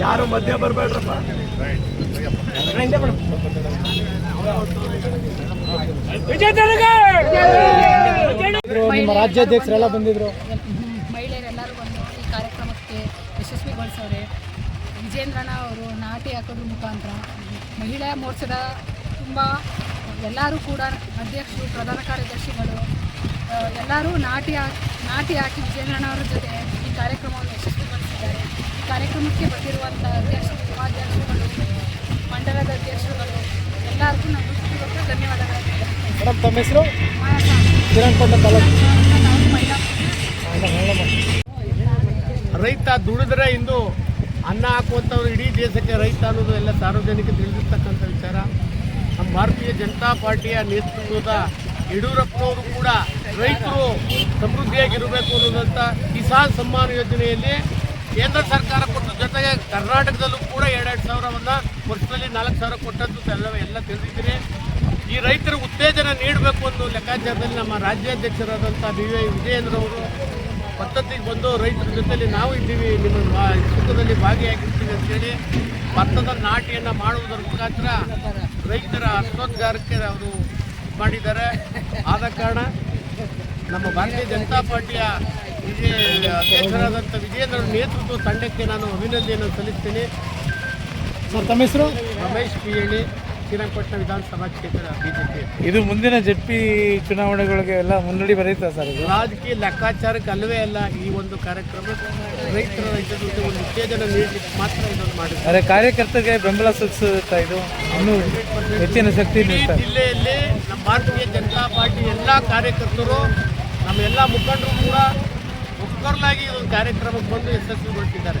ಯಾರು ಮಧ್ಯ ಬರಬೇಡ್ರಪ್ಪ ನಿಮ್ಮ ರಾಜ್ಯಾಧ್ಯಕ್ಷರೆಲ್ಲ ಬಂದಿದ್ರು. ಮಹಿಳೆಯರೆಲ್ಲರೂ ಬಂದು ಈ ಕಾರ್ಯಕ್ರಮಕ್ಕೆ ಯಶಸ್ವಿಗೊಳಿಸವ್ರೆ ವಿಜೇಂದ್ರಣ್ಣ ಅವರು ನಾಟಿ ಹಾಕೋದ್ರ ಮುಖಾಂತರ ಮಹಿಳಾ ಮೋರ್ಚಾದ ತುಂಬ, ಎಲ್ಲರೂ ಕೂಡ ಅಧ್ಯಕ್ಷರು, ಪ್ರಧಾನ ಕಾರ್ಯದರ್ಶಿಗಳು ಎಲ್ಲರೂ ನಾಟಿ ಹಾಕಿ ನಾಟಿ ಹಾಕಿ ವಿಜೇಂದ್ರಣ್ಣ ಅವರ ಜೊತೆ ಈ ಕಾರ್ಯಕ್ರಮವನ್ನು ಯಶಸ್ವಿಗೊಳಿಸಿದ್ದಾರೆ. ಈ ಕಾರ್ಯಕ್ರಮಕ್ಕೆ ಬಂದಿರುವಂಥ ಅಧ್ಯಕ್ಷರು, ಉಪಾಧ್ಯಕ್ಷರುಗಳು, ಮಂಡಲದ ಅಧ್ಯಕ್ಷರುಗಳು, ಎಲ್ಲರಿಗೂ ನಾನು ಧನ್ಯವಾದಗಳು. ತಮ್ಮ ರೈತ ದುಡಿದ್ರೆ ಇಂದು ಅನ್ನ ಹಾಕುವಂಥವ್ರು ಇಡೀ ದೇಶಕ್ಕೆ ರೈತ ಅನ್ನೋದು ಎಲ್ಲ ಸಾರ್ವಜನಿಕ ತಿಳಿದಿರ್ತಕ್ಕಂಥ ವಿಚಾರ. ನಮ್ಮ ಭಾರತೀಯ ಜನತಾ ಪಾರ್ಟಿಯ ನೇತೃತ್ವದ ಯಡಿಯೂರಪ್ಪನವರು ಕೂಡ ರೈತರು ಸಮೃದ್ಧಿಯಾಗಿರಬೇಕು ಅನ್ನೋದಂಥ ಕಿಸಾನ್ ಸಮ್ಮಾನ ಯೋಜನೆಯಲ್ಲಿ ಕೇಂದ್ರ ಸರ್ಕಾರ ಕೊಟ್ಟ ಜೊತೆಗೆ ಕರ್ನಾಟಕದಲ್ಲೂ ಕೂಡ ಎರಡೆರಡು ಸಾವಿರವನ್ನು ವರ್ಷದಲ್ಲಿ ನಾಲ್ಕು ಸಾವಿರ ಕೊಟ್ಟದ್ದು ಎಲ್ಲ ಎಲ್ಲ ತಿಳಿದಿದ್ದೀರಿ ಈ ರೈತರ ಉತ್ತೇಜನ ನೀಡಬೇಕು ಅನ್ನೋ ಲೆಕ್ಕಾಚಾರದಲ್ಲಿ ನಮ್ಮ ರಾಜ್ಯಾಧ್ಯಕ್ಷರಾದಂಥ ಬಿ ವೈ ವಿಜಯೇಂದ್ರ ಅವರು ಪದ್ಧತಿಗೆ ಬಂದು ರೈತರ ಜೊತೆಯಲ್ಲಿ ನಾವು ಇದ್ದೀವಿ, ನಿಮ್ಮ ಸುಖದಲ್ಲಿ ಭಾಗಿಯಾಗಿರ್ತೀವಿ ಅಂತೇಳಿ ಭತ್ತದ ನಾಟಿಯನ್ನು ಮಾಡುವುದರ ಮುಖಾಂತರ ರೈತರ ಅಷ್ಟೋದ್ಗಾರಕ್ಕೆ ಅವರು ಮಾಡಿದ್ದಾರೆ. ಆದ ಕಾರಣ ನಮ್ಮ ಭಾರತೀಯ ಜನತಾ ಪಾರ್ಟಿಯ ವಿಜಯ ಅಧ್ಯಕ್ಷರಾದಂಥ ವಿಜಯೇಂದ್ರ ನೇತೃತ್ವ ತಂಡಕ್ಕೆ ನಾನು ಅಭಿನಂದನೆಯನ್ನು ಸಲ್ಲಿಸ್ತೀನಿ. ಸರ್ ತಮ್ಮ ಹೆಸರು? ರಮೇಶ್ ಪಿ ಹೇಳಿ ಶ್ರೀರಂಗಪಟ್ಟಣ ವಿಧಾನಸಭಾ ಕ್ಷೇತ್ರ ಬಿಜೆಪಿ ಇದು ಮುಂದಿನ ಜಡ್ಪಿ ಚುನಾವಣೆಗಳಿಗೆ ಎಲ್ಲ ಮುನ್ನಡಿ ಬರೀತ ಸರ್ ಇದು? ರಾಜಕೀಯ ಲೆಕ್ಕಾಚಾರಕ್ಕೆ ಅಲ್ಲವೇ ಅಲ್ಲ ಈ ಒಂದು ಕಾರ್ಯಕ್ರಮ ರೈತರ ರೈತರ ಜೊತೆ ಒಂದು ಉತ್ತೇಜನ ನೀಡಲಿಕ್ಕೆ ಮಾತ್ರ ಇದನ್ನು ಮಾಡಿದ್ದಾರೆ ಅರೆ ಕಾರ್ಯಕರ್ತರಿಗೆ ಬೆಂಬಲ ಸೂಚಿಸುತ್ತಾ ಇದು? ಇನ್ನೂ ಹೆಚ್ಚಿನ ಶಕ್ತಿ ನೀಡ್ತಾರೆ ಜಿಲ್ಲೆಯಲ್ಲಿ ನಮ್ಮ ಭಾರತೀಯ ಜನತಾ ಪಾರ್ಟಿ ಎಲ್ಲ ಕಾರ್ಯಕರ್ತರು ನಮ್ಮ ಎಲ್ಲ ಮುಖಂಡರು ಕೂಡ ಒಕ್ಕರ್ಲಾಗಿ ಒಂದು ಕಾರ್ಯಕ್ರಮಕ್ಕೆ ಬಂದು ಯಶಸ್ವಿಗೊಳಿಸಿದ್ದಾರೆ.